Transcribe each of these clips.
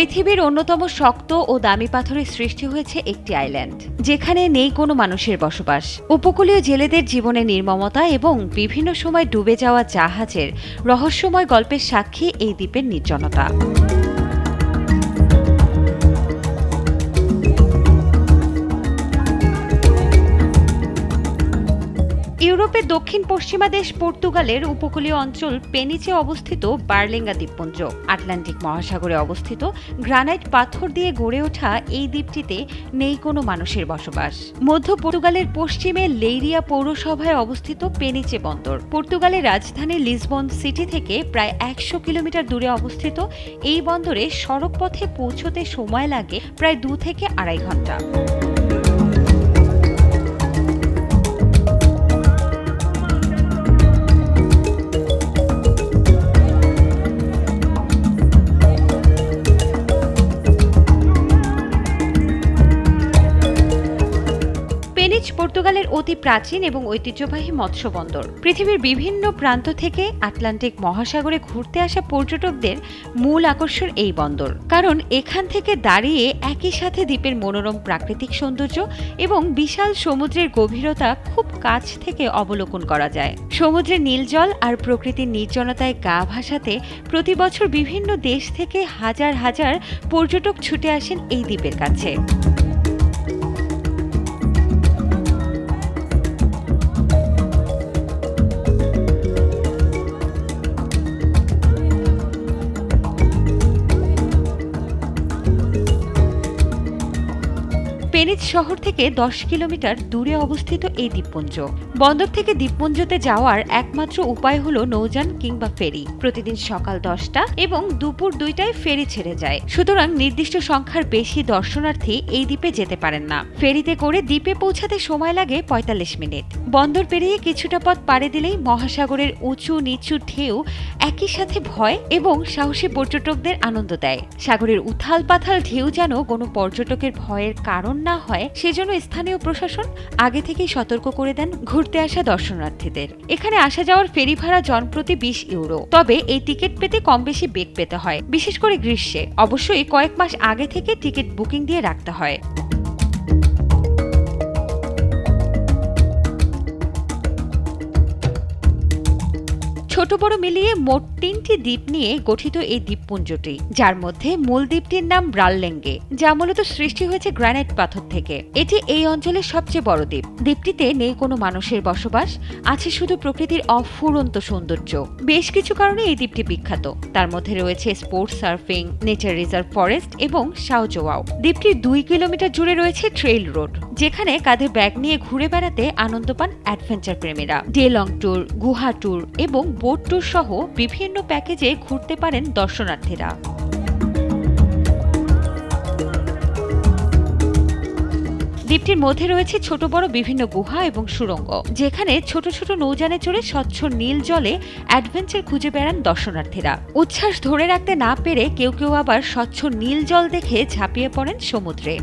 পৃথিবীর অন্যতম শক্ত ও দামি পাথরের সৃষ্টি হয়েছে একটি আইল্যান্ড যেখানে নেই কোনো মানুষের বসবাস। উপকূলীয় জেলেদের জীবনে নির্মমতা এবং বিভিন্ন সময় ডুবে যাওয়া জাহাজের রহস্যময় গল্পের সাক্ষী এই দ্বীপের নির্জনতা। ইউরোপের দক্ষিণ পশ্চিমা দেশ পর্তুগালের উপকূলীয় অঞ্চল পেনিচে অবস্থিত বার্লেঙ্গা দ্বীপপুঞ্জ। আটলান্টিক মহাসাগরে অবস্থিত গ্রানাইট পাথর দিয়ে গড়ে ওঠা এই দ্বীপটিতে নেই কোনো মানুষের বসবাস। মধ্য পর্তুগালের পশ্চিমে লেইরিয়া পৌরসভায় অবস্থিত পেনিচে বন্দর। পর্তুগালের রাজধানী লিসবন সিটি থেকে প্রায় একশো কিলোমিটার দূরে অবস্থিত এই বন্দরে সড়কপথে পৌঁছতে সময় লাগে প্রায় দু থেকে আড়াই ঘণ্টা। পর্তুগালের অতি প্রাচীন এবং ঐতিহ্যবাহী মৎস্য বন্দর পৃথিবীর বিভিন্ন প্রান্ত থেকে আটলান্টিক মহাসাগরে ঘুরতে আসা পর্যটকদের মূল আকর্ষণ এই বন্দর। কারণ এখান থেকে দাঁড়িয়ে একই সাথে দ্বীপের মনোরম প্রাকৃতিক সৌন্দর্য এবং বিশাল সমুদ্রের গভীরতা খুব কাছ থেকে অবলোকন করা যায়। সমুদ্রের নীল জল আর প্রকৃতির নির্জনতায় গা ভাসাতে প্রতি বছর বিভিন্ন দেশ থেকে হাজার হাজার পর্যটক ছুটে আসেন এই দ্বীপের কাছে। পেনিচ শহর থেকে দশ কিলোমিটার দূরে অবস্থিত এই দ্বীপপুঞ্জ। বন্দর থেকে দ্বীপপুঞ্জতে যাওয়ার একমাত্র উপায় হলো নৌযান কিংবা ফেরি। প্রতিদিন সকাল দশটা এবং দুপুর দুইটায় ফেরি ছেড়ে যায়। সুতরাং নির্দিষ্ট সংখ্যার বেশি দর্শনার্থী এই দ্বীপে যেতে পারেন না। ফেরিতে করে দ্বীপে পৌঁছাতে সময় লাগে পঁয়তাল্লিশ মিনিট। বন্দর পেরিয়ে কিছুটা পথ পাড়ে দিলেই মহাসাগরের উঁচু নিচু ঢেউ একই সাথে ভয় এবং সাহসী পর্যটকদের আনন্দ দেয়। সাগরের উথাল পাথাল ঢেউ যেন কোনো পর্যটকের ভয়ের কারণ না হয় সেজন্য স্থানীয় প্রশাসন আগে থেকেই সতর্ক করে দেন ঘুরতে আসা দর্শনার্থীদের। এখানে আসা যাওয়ার ফেরি ভাড়া জনপ্রতি বিশ ইউরো। তবে এই টিকিট পেতে কম বেশি বেগ পেতে হয়, বিশেষ করে গ্রীষ্মে। অবশ্যই কয়েক মাস আগে থেকে টিকিট বুকিং দিয়ে রাখতে হয়। ছোট বড় মিলিয়ে মোট তিনটি দ্বীপ নিয়ে গঠিত এই দ্বীপপুঞ্জটি, যার মধ্যে মূল দ্বীপটির নাম ব্রাললেঙ্গে যা মূলত সৃষ্টি হয়েছে গ্রানাইট পাথর থেকে। এটি এই অঞ্চলের সবচেয়ে বড় দ্বীপ। দ্বীপটিতে নেই কোনো মানুষের বসবাস, আছে শুধু প্রকৃতির অফুরন্ত সৌন্দর্য। বেশ কিছু কারণে এই দ্বীপটি বিখ্যাত। তার মধ্যে রয়েছে sports surfing, nature reserve forest এবং সাউজোয়াও দ্বীপটির দুই কিলোমিটার জুড়ে রয়েছে ট্রেইল রোড, যেখানে কাঁধে ব্যাগ নিয়ে ঘুরে বেড়াতে আনন্দ পান অ্যাডভেঞ্চার প্রেমীরা। ডে লং ট্যুর, গুহা ট্যুর এবং বোট ট্যুর সহ বিভিন্ন প্যাকেজে ঘুরতে পারেন দর্শনার্থীরা। দ্বীপটির মধ্যে রয়েছে ছোট বড় বিভিন্ন গুহা এবং সুড়ঙ্গ যেখানে ছোট ছোট নৌযানে চড়ে স্বচ্ছ নীল জলে অ্যাডভেঞ্চার খুঁজে বেড়ান দর্শনার্থীরা। উচ্ছ্বাস ধরে রাখতে না পেরে কেউ কেউ আবার স্বচ্ছ নীল জল দেখে ঝাঁপিয়ে পড়েন সমুদ্রে।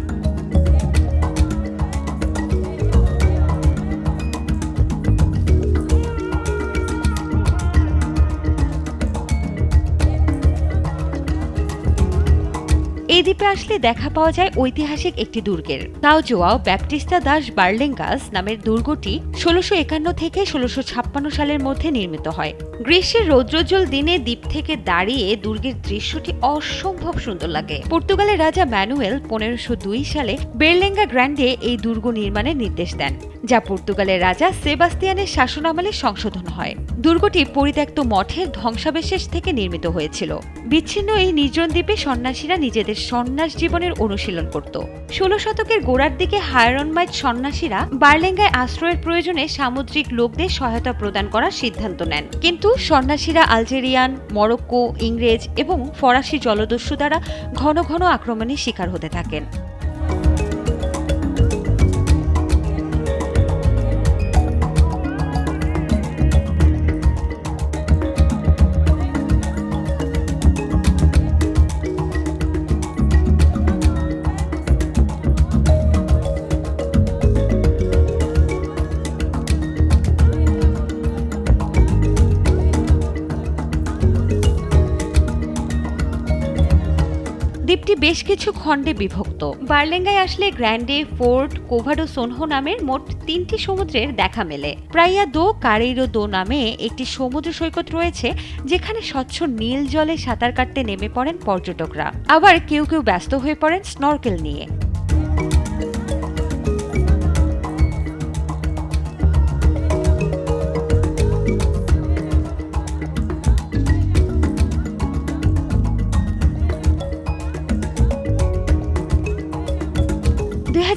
এই দ্বীপে আসলে দেখা পাওয়া যায় ঐতিহাসিক একটি দুর্গের। তাও জোয়াও ব্যাপটিস্তা দাস বার্লেঙ্গাস নামের দুর্গটি ষোলোশো একান্ন থেকে ষোলোশো ছাপ্পান্ন সালের মধ্যে নির্মিত হয়। গ্রীষ্মের রৌদ্রোজ্জ্বল দিনে দ্বীপ থেকে দাঁড়িয়ে দুর্গের দৃশ্যটি অসম্ভব সুন্দর লাগে। পর্তুগালের রাজা ম্যানুয়েল পনেরোশো দুই সালে বেরলেঙ্গা গ্র্যান্ডে এই দুর্গ নির্মাণের নির্দেশ দেন, যা পর্তুগালের রাজা সেবাস্তিয়ানের শাসনামলে সংশোধন হয়। দুর্গটি পরিত্যক্ত মঠের ধ্বংসাবশেষ থেকে নির্মিত হয়েছিল। বিচ্ছিন্ন এই নির্জন দ্বীপে সন্ন্যাসীরা নিজেদের সন্ন্যাস জীবনের অনুশীলন করত। ষোলো শতকের গোড়ার দিকে হায়রনমাইট সন্ন্যাসীরা বার্লেঙ্গায় আশ্রয়ের প্রয়োজনে সামুদ্রিক লোকদের সহায়তা প্রদান করার সিদ্ধান্ত নেন। কিন্তু সন্ন্যাসীরা আলজেরিয়ান, মরক্কো, ইংরেজ এবং ফরাসি জলদস্যু দ্বারা ঘন ঘন আক্রমণের শিকার হতে থাকেন। দ্বীপটি বেশ কিছু খণ্ডে বিভক্ত। বার্লেঙ্গায় আসলে গ্র্যান্ডে, ফোর্ট, কোভাডো, সোনহো নামের মোট তিনটি সমুদ্রের দেখা মেলে। প্রাইয়া দো কারেইরো দো নামে একটি সমুদ্র সৈকত রয়েছে, যেখানে স্বচ্ছ নীল জলে সাঁতার কাটতে নেমে পড়েন পর্যটকরা। আবার কেউ কেউ ব্যস্ত হয়ে পড়েন স্নর্কেল নিয়ে।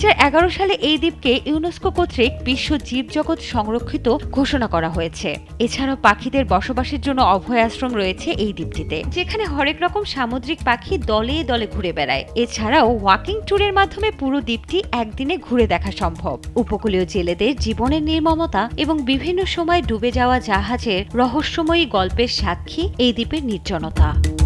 সালে এই দ্বীপকে ইউনেস্কো কর্তৃক বিশ্ব জীবজগৎ সংরক্ষিত ঘোষণা করা হয়েছে। এছাড়াও পাখিদের বসবাসের জন্য অভয় আশ্রম রয়েছে এই দ্বীপটিতে, যেখানে হরেক রকম সামুদ্রিক পাখি দলে দলে ঘুরে বেড়ায়। এছাড়াও ওয়াকিং ট্যুরের মাধ্যমে পুরো দ্বীপটি একদিনে ঘুরে দেখা সম্ভব। উপকূলীয় জেলেদের জীবনের নির্মমতা এবং বিভিন্ন সময় ডুবে যাওয়া জাহাজের রহস্যময়ী গল্পের সাক্ষী এই দ্বীপের নির্জনতা।